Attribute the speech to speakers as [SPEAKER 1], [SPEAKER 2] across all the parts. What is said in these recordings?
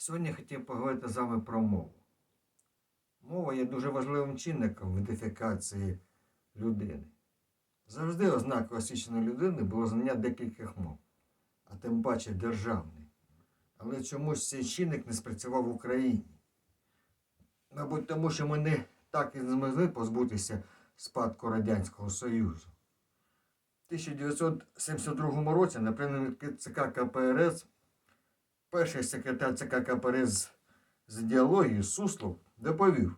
[SPEAKER 1] Сьогодні я хотів поговорити з вами про мову. Мова є дуже важливим чинником в ідентифікації людини. Завжди ознакою освіченої людини було знання декількох мов, а тим паче державний. Але чомусь цей чинник не спрацював в Україні. Мабуть, тому що ми не так і не змогли позбутися спадку Радянського Союзу. В 1972 році на пленумі ЦК КПРС перший секретар ЦК КПРС з ідеологією Суслов доповів,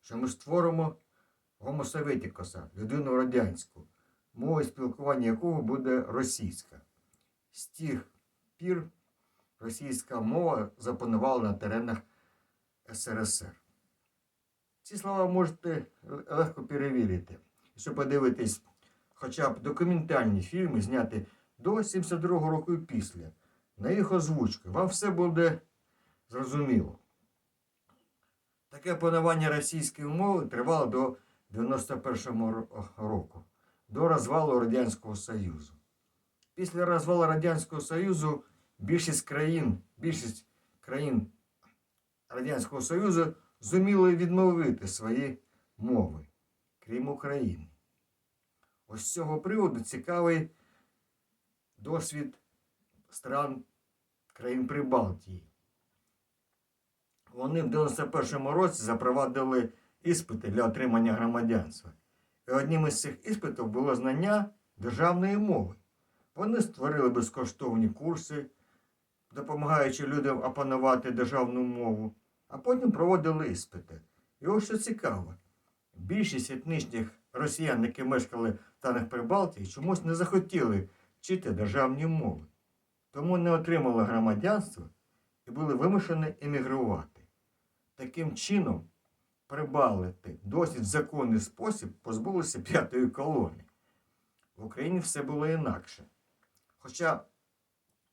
[SPEAKER 1] що ми створимо гомосоветікоса, людину радянську, мова спілкування якого буде російська. З тих пір російська мова запанувала на теренах СРСР. Ці слова можете легко перевірити, якщо подивитись хоча б документальні фільми, зняті до 72 року і після, на їх озвучку, вам все буде зрозуміло. Таке панування російської мови тривало до 91 року, до розвалу Радянського Союзу. Після розвалу Радянського Союзу більшість країн, більшість країн Радянського Союзу зуміли відновити свої мови, крім України. Ось з цього приводу цікавий досвід стран країн Прибалтії. Вони в 91-му році запровадили іспити для отримання громадянства. І одним із цих іспитів було знання державної мови. Вони створили безкоштовні курси, допомагаючи людям опанувати державну мову, а потім проводили іспити. І ось що цікаво, більшість етнічних росіян, які мешкали в станах Прибалтії, чомусь не захотіли вчити державні мови, тому не отримали громадянство і були вимушені емігрувати. Таким чином, прибалити досить законний спосіб позбулися п'ятої колони. В Україні все було інакше. Хоча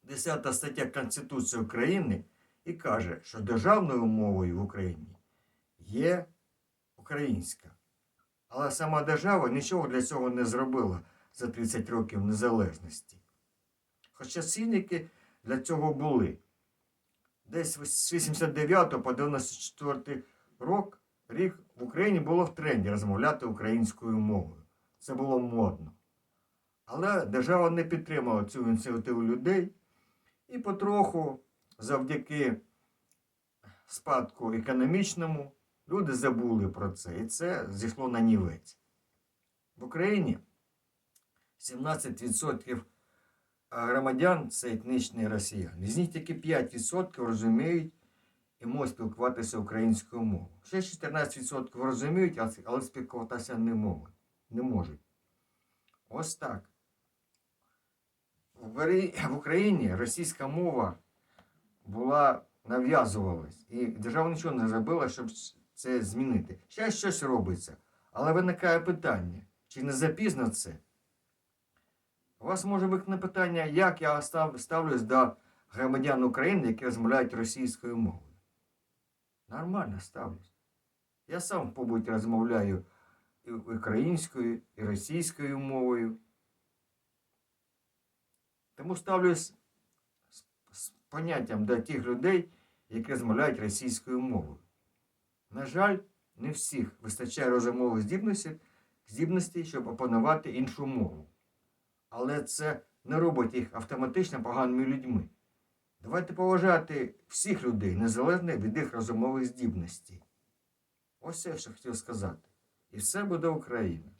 [SPEAKER 1] 10 стаття Конституції України і каже, що державною мовою в Україні є українська. Але сама держава нічого для цього не зробила за 30 років незалежності. Хоча цінники для цього були. Десь з 89 по 94 рок, рік в Україні було в тренді розмовляти українською мовою. Це було модно. Але держава не підтримала цю ініціативу людей і потроху, завдяки спадку економічному, люди забули про це. І це зійшло на нівець. В Україні 17% громадян це етнічні росіяни. З них тільки 5% розуміють і можуть спілкуватися українською мовою. Ще 14% розуміють, але спілкуватися не можуть. Не можуть. Ось так. В Україні російська мова була нав'язувалась, і держава нічого не зробила, щоб це змінити. Ще щось робиться. Але виникає питання, чи не запізно це? У вас може виникнути питання, як я став, ставлюсь до громадян України, які розмовляють російською мовою. Нормально ставлюсь. Я сам, побуть, розмовляю і українською, і російською мовою. Тому ставлюсь з, поняттям до тих людей, які розмовляють російською мовою. На жаль, не всіх вистачає розумових здібностей, здібностей, щоб опанувати іншу мову. Але це не робить їх автоматично поганими людьми. Давайте поважати всіх людей, незалежно від їх розумових здібностей. Ось я що хотів сказати. І все буде Україна.